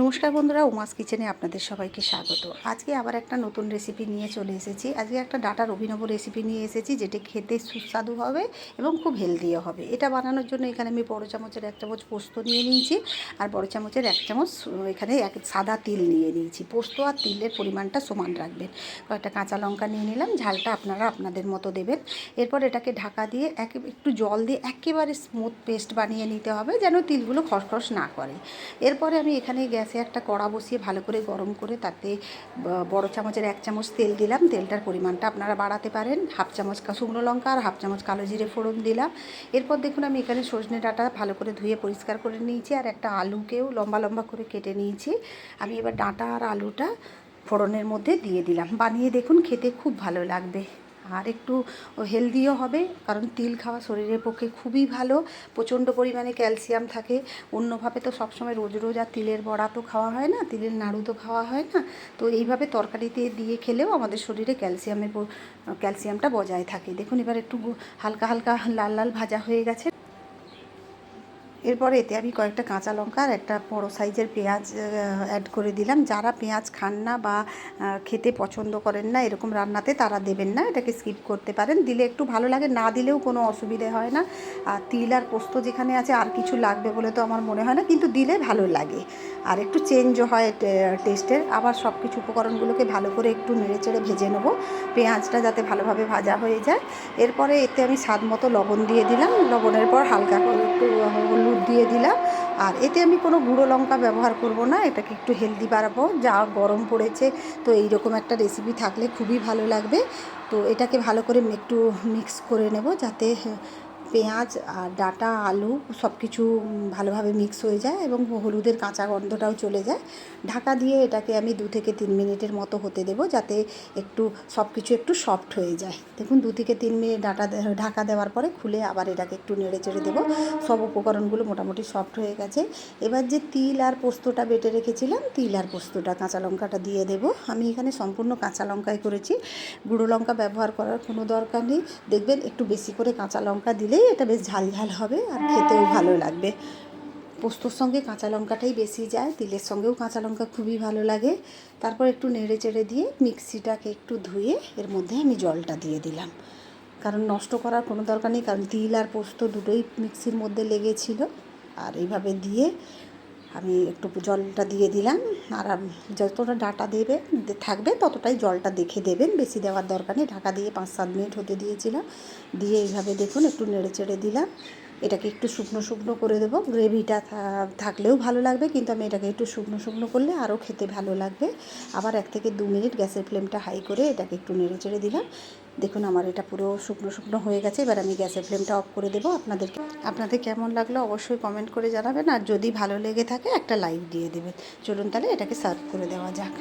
নমস্কার বন্ধুরা, উমাস কিচেনে আপনাদের সবাইকে স্বাগত। আজকে আবার একটা নতুন রেসিপি নিয়ে চলে এসেছি। আজকে একটা ডাটার অভিনব রেসিপি নিয়ে এসেছি, যেটা খেতে সুস্বাদু হবে এবং খুব হেলদিও হবে। এটা বানানোর জন্য এখানে আমি বড় চামচের এক চামচ পোস্ত নিয়ে নিয়েছি, আর বড় চামচের এক চামচ এখানে এক সাদা তিল নিয়ে নিয়েছি। পোস্ত আর তিলের পরিমাণটা সমান রাখবেন। কয়েকটা কাঁচা লঙ্কা নিয়ে নিলাম, ঝালটা আপনারা আপনাদের মতো দেবেন। এরপর এটাকে ঢাকা দিয়ে এক, একটু জল দিয়ে একেবারে স্মুথ পেস্ট বানিয়ে নিতে হবে, যেন তিলগুলো খসখস না করে। এরপরে আমি এখানে গ্যাসে একটা কড়া বসিয়ে ভালো করে গরম করে তাতে বড় চামচের এক চামচ তেল দিলাম। তেলটার পরিমাণটা আপনারা বাড়াতে পারেন। হাফ চামচ শুকনো লঙ্কা আর হাফ চামচ কালো জিরে ফোড়ন দিলাম। এরপর দেখুন আমি এখানে সজনে ডাঁটা ভালো করে ধুয়ে পরিষ্কার করে নিয়েছি আর একটা আলুকেও লম্বা লম্বা করে কেটে নিয়েছি। আমি এবার ডাঁটা আর আলুটা ফোড়নের মধ্যে দিয়ে দিলাম। বানিয়ে দেখুন খেতে খুব ভালো লাগবে। আর একটু হেলদিও হবে, কারণ তিল খাওয়া শরীরের পক্ষে খুবই ভালো, প্রচণ্ড পরিমাণে ক্যালসিয়াম থাকে। অন্যভাবে তো সবসময় রোজ রোজ আর তিলের বড়া তো খাওয়া হয় না, তিলের নাড়ু তো খাওয়া হয় না। তো এইভাবে তরকারিতে দিয়ে খেলেও আমাদের শরীরে ক্যালসিয়ামের ক্যালসিয়ামটা বজায় থাকে। দেখুন এবার একটু হালকা হালকা লাল লাল ভাজা হয়ে গেছে। এরপরে এতে আমি কয়েকটা কাঁচা লঙ্কা আর একটা বড় সাইজের পেঁয়াজ অ্যাড করে দিলাম। যারা পেঁয়াজ খান না বা খেতে পছন্দ করেন না, এরকম রান্নাতে তারা দেবেন না। এটাকে স্কিপ করতে পারেন। দিলে একটু ভালো লাগে, না দিলেও কোনো অসুবিধে হয় না। আর তিল আর পোস্ত যেখানে আছে, আর কিছু লাগবে বলে তো আমার মনে হয় না, কিন্তু দিলে ভালো লাগে। আর একটু চেঞ্জও হয় টেস্টের আবার সব কিছু উপকরণগুলোকে ভালো করে একটু নেড়ে চেড়ে ভেজে নেব। পেঁয়াজটা যাতে ভালোভাবে ভাজা হয়ে যায়। এরপরে এতে আমি স্বাদ মতো লবণ দিয়ে দিলাম। লবণের পর হালকা করে একটু হলুদ দিয়ে দিলাম। আর এতে আমি কোনো গুঁড়ো লঙ্কা ব্যবহার করব না, এটাকে একটু হেলদি বাড়াবো যা গরম পড়েছে, তো এইরকম একটা রেসিপি থাকলে খুবই ভালো লাগবে। তো এটাকে ভালো করে একটু মিক্স করে নেব যাতে পেঁয়াজ আর ডাটা, আলু সব কিছু ভালোভাবে মিক্স হয়ে যায় এবং হলুদের কাঁচা গন্ধটাও চলে যায়। ঢাকা দিয়ে এটাকে আমি দু থেকে তিন মিনিটের মতো হতে দেবো যাতে একটু সব কিছু একটু সফট হয়ে যায়। দেখুন, দু থেকে তিন মিনিট ডাটা ঢাকা দেওয়ার পরে খুলে আবার এটাকে একটু নেড়ে চেড়ে দেবো। সব উপকরণগুলো মোটামুটি সফট হয়ে গেছে। এবার যে তিল আর পোস্তটা বেটে রেখেছিলাম, তিল আর পোস্তটা, কাঁচা লঙ্কাটা দিয়ে দেবো। আমি এখানে সম্পূর্ণ কাঁচা লঙ্কাই করেছি। গুঁড়ো লঙ্কা ব্যবহার করার কোনো দরকার নেই। দেখবেন, একটু বেশি করে কাঁচা লঙ্কা দিলেই এটা বেশ ঝাল ঝাল হবে আর খেতেও ভালো লাগবে। পোস্তর সঙ্গে কাঁচা লঙ্কাটাই বেশি যায় তিলের সঙ্গেও কাঁচা লঙ্কা খুবই ভালো লাগে। তারপর একটু নেড়ে চেড়ে দিয়ে মিক্সিটাকে একটু ধুয়ে এর মধ্যে আমি জলটা দিয়ে দিলাম। কারণ নষ্ট করার কোনো দরকার নেই কারণ তিল আর পোস্ত দুটোই মিক্সির মধ্যে লেগেছিল। আর এইভাবে দিয়ে আমি একটু জলটা দিয়ে দিলাম আর যতটা ডাটা দেবে থাকবে ততটাই জলটা দেখে দেবেন। বেশি দেওয়ার দরকার নেই। ঢাকা দিয়ে পাঁচ সাত মিনিট হতে দিয়েছিলাম দিয়ে এইভাবে দেখুন, একটু নেড়ে চেড়ে দিলাম। এটাকে একটু শুকনো শুকনো করে দেবো। গ্রেভিটা থাকলেও ভালো লাগবে, কিন্তু আমি এটাকে একটু শুকনো শুকনো করলে আরও খেতে ভালো লাগবে। আবার এক থেকে দু মিনিট গ্যাসের ফ্লেমটা হাই করে এটাকে একটু নেড়ে চেড়ে দিলাম। দেখুন আমার এটা পুরো শুকনো শুকনো হয়ে গেছে, এবার আমি গ্যাসের ফ্লেমটা অফ করে দেবো আপনাদেরকে আপনাদের কেমন লাগল অবশ্যই কমেন্ট করে জানাবেন, আর যদি ভালো লেগে থাকে একটা লাইক দিয়ে দেবেন। চলুন তাহলে এটাকে সার্ভ করে দেওয়া যাক।